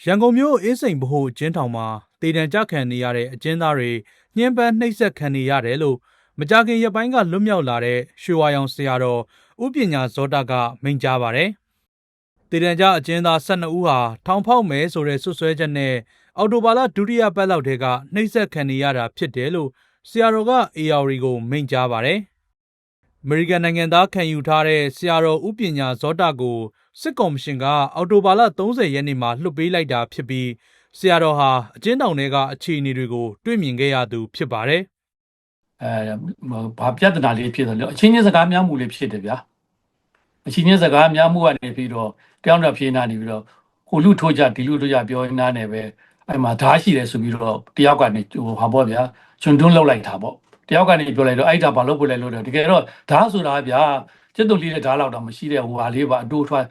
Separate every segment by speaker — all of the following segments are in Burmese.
Speaker 1: ရန်ကုန်မြို့အင်းစိန်ဗဟိုအကျဉ်းထောင်မှာတည်တံကြခံနေရတဲ့အကျဉ်းသားတွေညှဉ်းပန်းနှိပ်စက်ခံနေရတယ်လို့မကြာခင်ရက်ပိုင်းကလွတ်မြောက်လာတဲ့ရွှေဝါရောင်ဆရာတော်ဥပညာဇောတကမိန့်ကြားပါတယ်။တည်တံကြအကျဉ်းသား12ဦးဟာထောင်ဖောက်မယ်ဆိုတဲ့ဆွဆွဲချက်နဲ့အော်တိုဘာလဒုတိယပတ်လောက်တည်းကနှိပ်စက်ခံနေရတာဖြစ်တယ်လို့ဆရာတော်က AR ကိုမိန့်ကြားပါတယ်။အမေရိကန်နိုင်ငံသားခံယူထားတဲ့ဆရာတော်ဥပညာဇောတကို စစ်ကော်မရှင်ကအော်တိုဘာလ30ရက်နေ့မှာလွှတ်ပေးလိုက်တာဖြစ်ပြီးဆရာတော်ဟာအကျဉ်းထောင်ထဲကအခြေအနေတွေကိုတွေ့မြင်ခဲ့ရသူဖြစ်ပါတယ်
Speaker 2: အဲဘာပြဿနာလေးဖြစ်တယ်လို့အချင်းချင်းစကားများမှုလေးဖြစ်တယ်ဗျာအချင်းချင်းစကားများမှုကနေပြီးတော့တယောက်တစ်ပြေးနာနေပြီးတော့ဟိုလူထိုးကြဒီလူထိုးကြပြောနေတာနဲ့ပဲအဲ့မှာဓာတ်ရှိတယ်ဆိုပြီးတော့တယောက်ကနေဟိုဟာပေါ့ဗျာချွန်တွန်းလောက်လိုက်တာပေါ့တယောက်ကနေပြောလိုက်တော့အဲ့ဒါဘာလို့ပို့လဲလို့တော့တကယ်တော့ဓာတ်ဆိုတာဗျာ စစ်တုံလေးတဲ့ဓာတ်လောက်တော့မရှိတဲ့ဟိုဟာလေးပါအတိုးထွား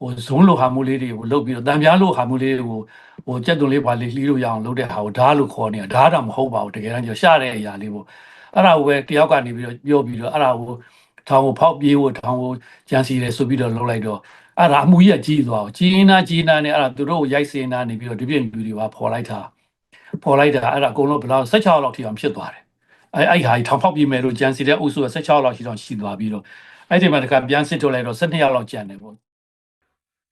Speaker 2: ဟိုဇုံးလိုဟာမှုလေးတွေကိုလုတ်ပြီးတော့တံပြားလိုဟာမှုလေးတွေကိုဟိုကြက်တုံလေးပါလေးလှီးလို့ရအောင်လုပ်တဲ့ဟာကိုဓာတ်လို့ခေါ်နေတာဓာတ်တော့မဟုတ်ပါဘူးတကယ်တမ်းကျရှာတဲ့အရာလေးပေါ့အဲ့ဒါကိုပဲတယောက်ကနေပြီးတော့ပြောပြီးတော့အဲ့ဒါကိုထောင်ကိုဖောက်ပြေးဖို့ထောင်ကိုကြံစီတယ်ဆိုပြီးတော့လုပ်လိုက်တော့အဲ့ဒါအမှုကြီးကကြီးသွားအောင်ကြီးအင်းသားကြီးနာနဲ့အဲ့ဒါသူတို့ကိုရိုက်စင်နာနေပြီးတော့ဒီပြည့်လူတွေပါပေါ်လိုက်တာပေါ်လိုက်တာအဲ့ဒါအကုန်လုံးဘယ်လောက်16လောက်ထိအောင်ဖြစ်သွားတယ်အဲ့အဲ့ဟာကြီးထောင်ဖောက်ပြေးမယ်လို့ကြံစီတဲ့အုပ်စုက16လောက်ရှိတော့ရှိသွားပြီးတော့ အဲ့ဒီမှာတခါပြန်စစ်ထုတ်လိုက်တော့12ရောက်လောက်ကျန်တယ်ပေါ့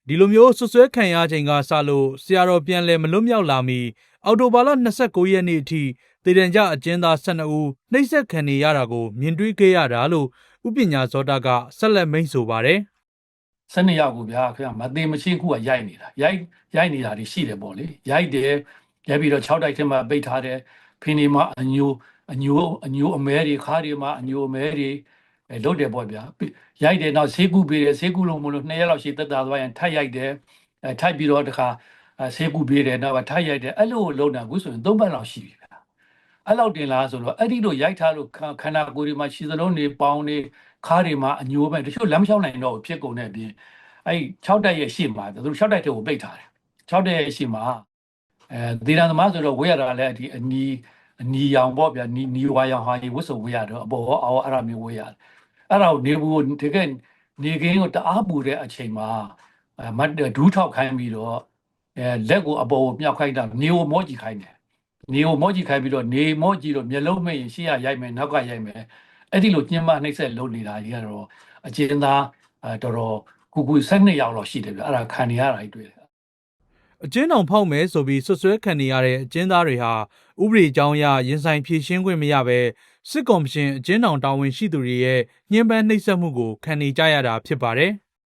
Speaker 1: ဒီလိုမျိုးဆွဆွဲခံရချိန်ကစလို့ဆရာတော်ပြန်လည်မလွတ်မြောက်လာမီအော်တိုဘာလ29ရက်နေ့အထိတည်တံကြအကျဉ်းသား12ဦးနှိပ်စက်ခံနေရတာကိုမြင်တွေ့ခဲ့ရတာလို့ဥပညာဇောတကဆက်လက်မိန့်ဆိုပါတယ်
Speaker 2: စနေရောက်ကိုဗျာခင်ဗျမသေးမရှိခုကရိုက်နေတာရိုက်ရိုက်နေတာတွေရှိတယ်ပေါ့လေရိုက်တယ်ရိုက်ပြီးတော့6တိုက်ထဲမှာပိတ်ထားတယ်ဖင်းဒီမှာအညိုအညိုအညိုအမဲတွေခါးတွေမှာအညိုအမဲတွေ အဲလုတ်တယ်ပေါ့ဗျာရိုက်တယ်နောက်ဆေးကူပေးတယ်ဆေးကူလို့မလို့2ရက်လောက်ရှိသက်သာသွားရင်ထပ်ရိုက်တယ်အဲထိုက်ပြီးတော့တခါဆေးကူပေးတယ်နောက်ထပ်ရိုက်တယ်အဲ့လိုလုံတာခုဆိုရင်3ပတ်လောက်ရှိပြီဗျာအဲ့လောက်တင်လားဆိုတော့အဲ့ဒီလိုရိုက်ထားလို့ခန္ဓာကိုယ်ဒီမှာခြေစလုံးတွေပေါင်းတွေခါးတွေမှာအညိုပဲတချို့လမ်းမလျှောက်နိုင်တော့ဖြစ်ကုန်တဲ့အပြင်အဲ့6တက်ရဲ့ရှေ့မှာသူတို့6တက်တဲ့ကိုပိတ်ထားတယ်6တက်ရဲ့ရှေ့မှာအဲဒေသသမားဆိုတော့ဝေးရတာလည်းဒီအနီအနီရောင်ပေါ့ဗျာနီနီဝါရောင်ဟာကြီးဝတ်စုံဝေးရတော့အပေါ်အောက်အဲ့ဒါမျိုးဝေးရတယ် အဲ့ဒါကိုနေဘူးတကယ်နေကင်းကိုတအားပူတဲ့အချိန်မှာအဲမတ်ဒူးထောက်ခိုင်းပြီးတော့အဲလက်ကိုအပေါ်ကိုမြောက်ခိုင်းတာနေကိုမောကြည့်ခိုင်းတယ်နေကိုမောကြည့်ခိုင်းပြီးတော့နေမောကြည့်တော့မျက်လုံးမိတ်ရင်ရှေ့ကရိုက်မယ်နောက်ကရိုက်မယ်အဲ့ဒီလိုညှင်းမနှိမ့်ဆက်လုပ်နေတာကြီးကတော့အကျဉ်းသားအဲတော်တော်ကိုကို12ရောက်လောက်ရှိတယ်ဗျအဲ့ဒါခံနေရတာကြီးတွေ့တယ်
Speaker 1: အကျဉ်းထောင်ဖောက်မယ်ဆိုပြီးဆွဆွဲခံနေရတဲ့အကျဉ်းသားတွေဟာဥပဒေကြောင်းအရရင်ဆိုင်ဖြည့်ရှင်းခွင့်မရဘဲစစ်ကော်မရှင်အကျဉ်းထောင်တာဝန်ရှိသူတွေရဲ့ညှဉ်းပန်းနှိပ်စက်မှုကိုခံနေကြရတာဖြစ်ပါတယ်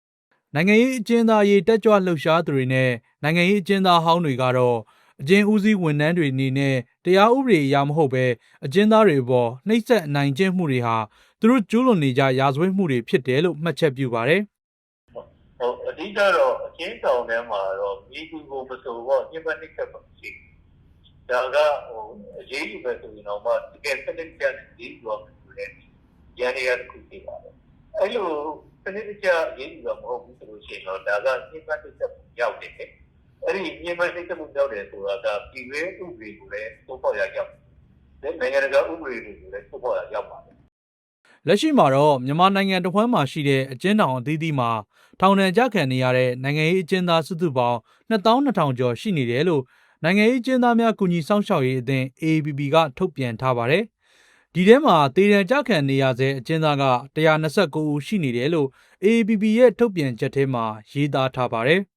Speaker 1: ။နိုင်ငံရေးအကျဉ်းသားရေးတက်ကြွလှုပ်ရှားသူတွေနဲ့နိုင်ငံရေးအကျဉ်းသားဟောင်းတွေကတော့အကျဉ်းဦးစီးဝန်ထမ်းတွေအနေနဲ့တရားဥပဒေအရမဟုတ်ပဲအကျဉ်းသားတွေအပေါ်နှိပ်စက်အနိုင်ကျင့်မှုတွေဟာသူတို့ကျူးလွန်နေကြရာဇဝတ်မှုတွေဖြစ်တယ်လို့မှတ်ချက်ပြုပါတယ်။
Speaker 3: ဟိုအဓိကတော့အချင်းတောင်ထဲမှာတော့မိကူကိုမဆိုတော့ညမနိစ္စပါရှိဒါကဟိုအရေးယူပဲဆိုရင်တော့မှတကယ်စနစ်ကျရေးယူတော့ဆိုတဲ့ရန်ရတစ်ခုရှိပါတယ်အဲ့လိုစနစ်ကျရေးယူတော့မဟုတ်ဘူးဆိုလို့ရှိရင်တော့ဒါကညမနိစ္စမှုရောက်တယ်အဲ့ဒီညမနိစ္စမှုရောက်တယ်ဆိုတာကပြည်ဝဲဥပဒေကိုလည်းသုံးဖော်ရရောက်တယ်နိုင်ငံတကာဥပဒေတွေကိုလည်းသုံးဖော်ရရောက်ပါတယ်
Speaker 1: လက်ရှိမှာတော့မြန်မာနိုင်ငံတစ်ဝန်းမှာရှိတဲ့အကျဉ်းထောင်အသီးသီးမှာထောင်ဒဏ်ကြခံနေရတဲ့နိုင်ငံရေးအကျဉ်းသားစုစုပေါင်း2200ကျော်ရှိနေတယ်လို့နိုင်ငံရေးအကျဉ်းသားများကူညီဆောင်ရှောက်ရေးအသင်း AAPP ကထုတ်ပြန်ထားပါတယ်။ဒီထဲမှာတည်ရန်ကြခံနေရတဲ့အကျဉ်းသားက129ဦးရှိနေတယ်လို့ AAPP ရဲ့ထုတ်ပြန်ချက်ထဲမှာရေးသားထားပါတယ်။